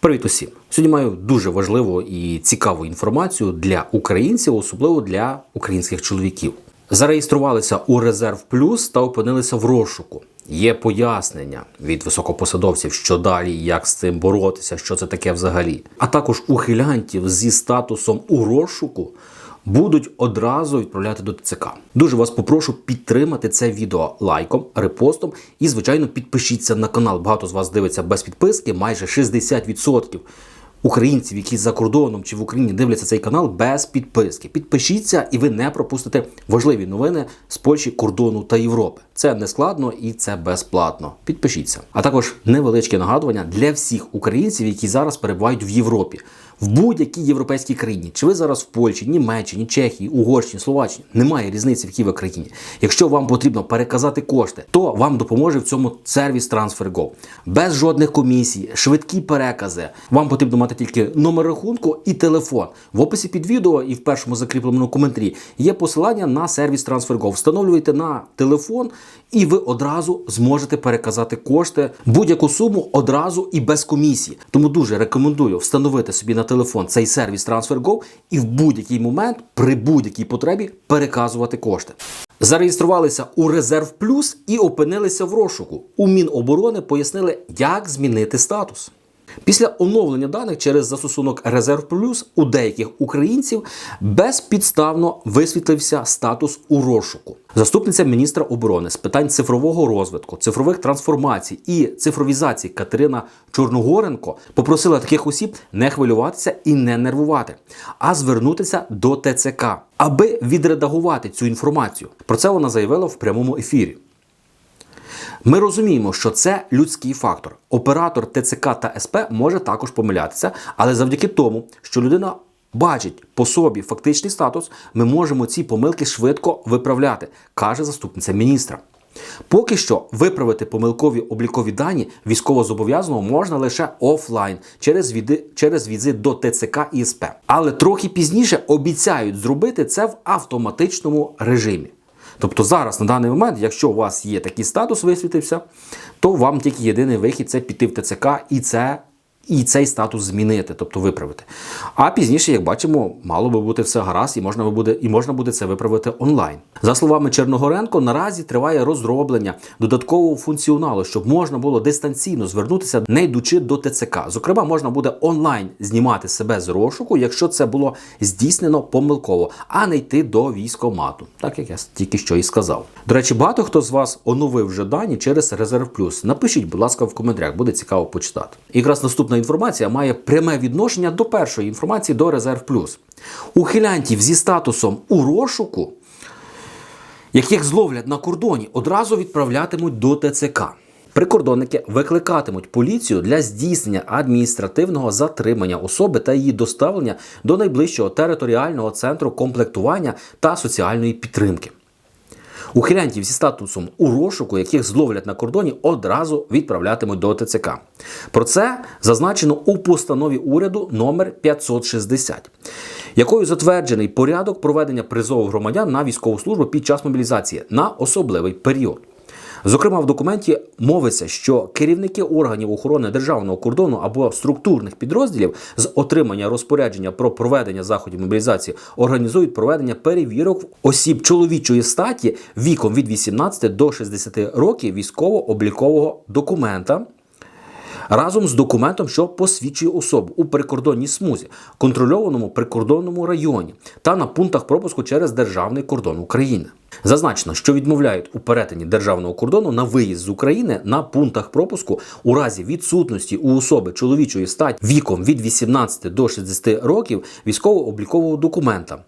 Привіт усім! Сьогодні маю дуже важливу і цікаву інформацію для українців, особливо для українських чоловіків. Зареєструвалися у Резерв Плюс та опинилися в розшуку. Є пояснення від високопосадовців, що далі, як з цим боротися, що це таке взагалі. А також ухилянтів зі статусом у розшуку будуть одразу відправляти до ТЦК. Дуже вас попрошу підтримати це відео лайком, репостом і, звичайно, підпишіться на канал. Багато з вас дивиться без підписки, майже 60% українців, які за кордоном чи в Україні дивляться цей канал без підписки. Підпишіться, і ви не пропустите важливі новини з Польщі, кордону та Європи. Це не складно і це безплатно. Підпишіться. А також невеличке нагадування для всіх українців, які зараз перебувають в Європі. В будь-якій європейській країні, чи ви зараз в Польщі, Німеччині, Чехії, Угорщині, Словаччині, немає різниці, в якій ви країні. Якщо вам потрібно переказати кошти, то вам допоможе в цьому сервіс TransferGo. Без жодних комісій, швидкі перекази. Вам потрібно мати тільки номер рахунку і телефон. В описі під відео і в першому закріпленому коментарі є посилання на сервіс TransferGo. Встановлюєте на телефон, і ви одразу зможете переказати кошти будь-яку суму одразу і без комісії. Тому дуже рекомендую встановити собі на телефон цей сервіс TransferGo і в будь-який момент при будь-якій потребі переказувати кошти. Зареєструвалися у Резерв Плюс і опинилися в розшуку. У Міноборони пояснили, як змінити статус. Після оновлення даних через застосунок Резерв Плюс у деяких українців безпідставно висвітлився статус у розшуку. Заступниця міністра оборони з питань цифрового розвитку, цифрових трансформацій і цифровізації Катерина Чорногоренко попросила таких осіб не хвилюватися і не нервувати, а звернутися до ТЦК, аби відредагувати цю інформацію. Про це вона заявила в прямому ефірі. Ми розуміємо, що це людський фактор. Оператор ТЦК та СП може також помилятися, але завдяки тому, що людина бачить по собі фактичний статус, ми можемо ці помилки швидко виправляти, каже заступниця міністра. Поки що виправити помилкові облікові дані військовозобов'язаного можна лише офлайн через, віди, через візит до ТЦК і СП. Але трохи пізніше обіцяють зробити це в автоматичному режимі. Тобто зараз на даний момент, якщо у вас є такий статус висвітився, то вам тільки єдиний вихід це піти в ТЦК і це. І цей статус змінити, тобто виправити. А пізніше, як бачимо, мало би бути все гаразд, і можна буде, і можна буде це виправити онлайн. За словами Черногоренко, наразі триває розроблення додаткового функціоналу, щоб можна було дистанційно звернутися, не йдучи до ТЦК. Зокрема, можна буде онлайн знімати себе з розшуку, якщо це було здійснено помилково, а не йти до військомату, так як я тільки що і сказав. До речі, багато хто з вас оновив вже дані через Резерв Плюс. Напишіть, будь ласка, в коментарях, буде цікаво почитати. І якраз наступна інформація має пряме відношення до першої інформації до Резерв Плюс. Ухилянтів зі статусом у розшуку, яких зловлять на кордоні, одразу відправлятимуть до ТЦК. Прикордонники викликатимуть поліцію для здійснення адміністративного затримання особи та її доставлення до найближчого територіального центру комплектування та соціальної підтримки. Ухилянтів зі статусом у розшуку, яких зловлять на кордоні, одразу відправлятимуть до ТЦК. Про це зазначено у постанові уряду номер 560, якою затверджений порядок проведення призову громадян на військову службу під час мобілізації на особливий період. Зокрема, в документі мовиться, що керівники органів охорони державного кордону або структурних підрозділів з отримання розпорядження про проведення заходів мобілізації організують проведення перевірок осіб чоловічої статі віком від 18 до 60 років військово-облікового документа. Разом з документом, що посвідчує особу у прикордонній смузі, контрольованому прикордонному районі та на пунктах пропуску через державний кордон України. Зазначено, що відмовляють у перетині державного кордону на виїзд з України на пунктах пропуску у разі відсутності у особи чоловічої статі віком від 18 до 60 років військово-облікового документа.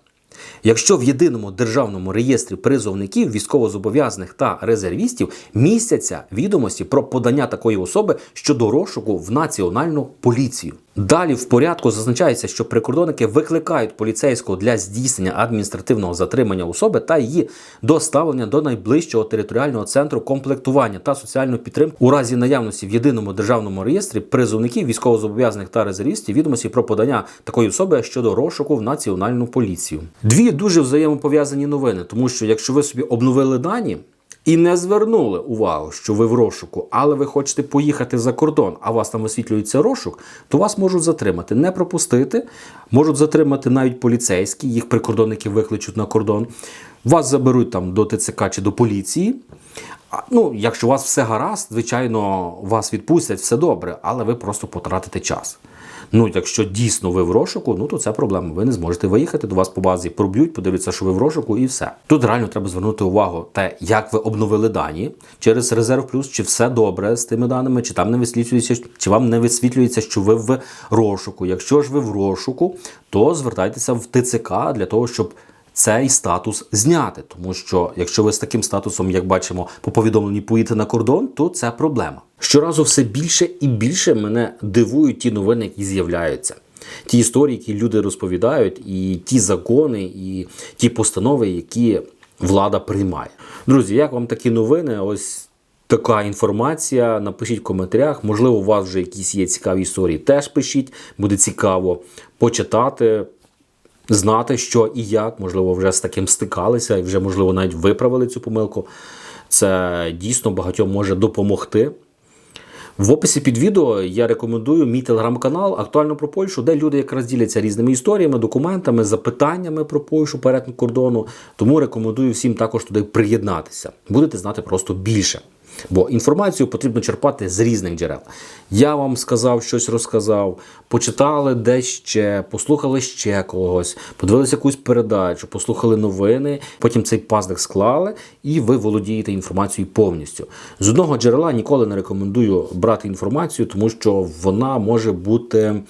Якщо в єдиному державному реєстрі призовників, військовозобов'язаних та резервістів містяться відомості про подання такої особи щодо розшуку в національну поліцію. Далі в порядку зазначається, що прикордонники викликають поліцейського для здійснення адміністративного затримання особи та її доставлення до найближчого територіального центру комплектування та соціальної підтримки у разі наявності в єдиному державному реєстрі призовників військовозобов'язаних та резервістів відомості про подання такої особи щодо розшуку в національну поліцію. Дві дуже взаємопов'язані новини, тому що якщо ви собі обновили дані і не звернули увагу, що ви в розшуку, але ви хочете поїхати за кордон, а вас там висвітлюється розшук, то вас можуть затримати, не пропустити, можуть затримати навіть поліцейські, їх прикордонники викличуть на кордон. Вас заберуть там до ТЦК чи до поліції. Ну, якщо у вас все гаразд, звичайно, вас відпустять, все добре, але ви просто потратите час. Ну, якщо дійсно ви в розшуку, ну то це проблема. Ви не зможете виїхати, до вас по базі проб'ють, подивляться, що ви в розшуку, і все. Тут реально треба звернути увагу те, як ви обновили дані через резерв плюс, чи все добре з тими даними, чи там не висвітлюється, чи вам не висвітлюється, що ви в розшуку. Якщо ж ви в розшуку, то звертайтеся в ТЦК для того, щоб цей статус зняти. Тому що якщо ви з таким статусом, як бачимо, по повідомленні поїдете на кордон, то це проблема. Щоразу все більше і більше мене дивують ті новини, які з'являються. Ті історії, які люди розповідають, і ті закони, і ті постанови, які влада приймає. Друзі, як вам такі новини? Ось така інформація. Напишіть в коментарях. Можливо, у вас вже якісь є цікаві історії. Теж пишіть, буде цікаво почитати знати, що і як, можливо, вже з таким стикалися і вже, можливо, навіть виправили цю помилку. Це дійсно багатьом може допомогти. В описі під відео я рекомендую мій телеграм-канал Актуально про Польщу, де люди якраз діляться різними історіями, документами, запитаннями про Польщу перетин кордону. Тому рекомендую всім також туди приєднатися. Будете знати просто більше. Бо інформацію потрібно черпати з різних джерел. Я вам сказав, щось розказав, почитали ще, послухали ще когось, подивилися якусь передачу, послухали новини, потім цей пазлик склали, і ви володієте інформацією повністю. З одного джерела ніколи не рекомендую брати інформацію, тому що вона може бути.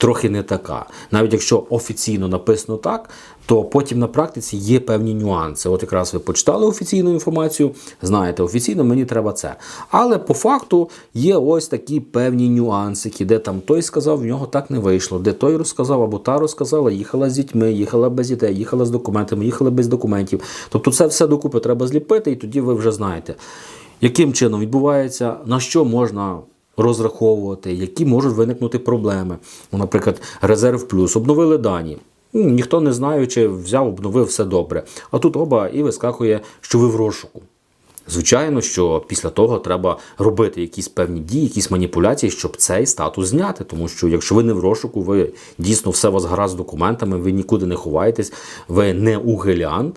Трохи не така. Навіть якщо офіційно написано так, то потім на практиці є певні нюанси. От якраз ви почитали офіційну інформацію, знаєте, офіційно мені треба це. Але по факту є ось такі певні нюансики, де там той сказав, в нього так не вийшло, де той розказав або та розказала, їхала з дітьми, їхала без дітей, їхала з документами, їхала без документів. Тобто це все докупи треба зліпити, і тоді ви вже знаєте, яким чином відбувається, на що можна розраховувати, які можуть виникнути проблеми. Ну, Наприклад, резерв плюс обновили дані. Ну, Ніхто не знаючи, взяв, обновив все добре. А тут оба і вискакує, що ви в розшуку. Звичайно, що після того треба робити якісь певні дії, якісь маніпуляції, щоб цей статус зняти. Тому що якщо ви не в розшуку, ви дійсно все у вас гаразд з документами, ви нікуди не ховаєтесь, ви не угелянт,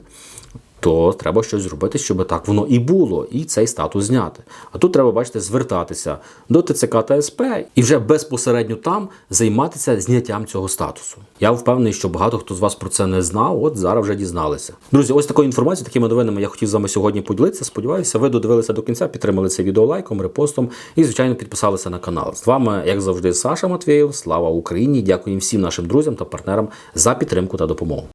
то треба щось зробити, щоб так воно і було, і цей статус зняти. А тут треба, бачите, звертатися до ТЦК та СП і вже безпосередньо там займатися зняттям цього статусу. Я впевнений, що багато хто з вас про це не знав. От зараз вже дізналися. Друзі, ось такою інформацією, такими новинами я хотів з вами сьогодні поділитися. Сподіваюся, ви додивилися до кінця, підтримали це відео лайком, репостом і, звичайно, підписалися на канал. З вами, як завжди, Саша Матвєєв. Слава Україні! Дякую всім нашим друзям та партнерам за підтримку та допомогу.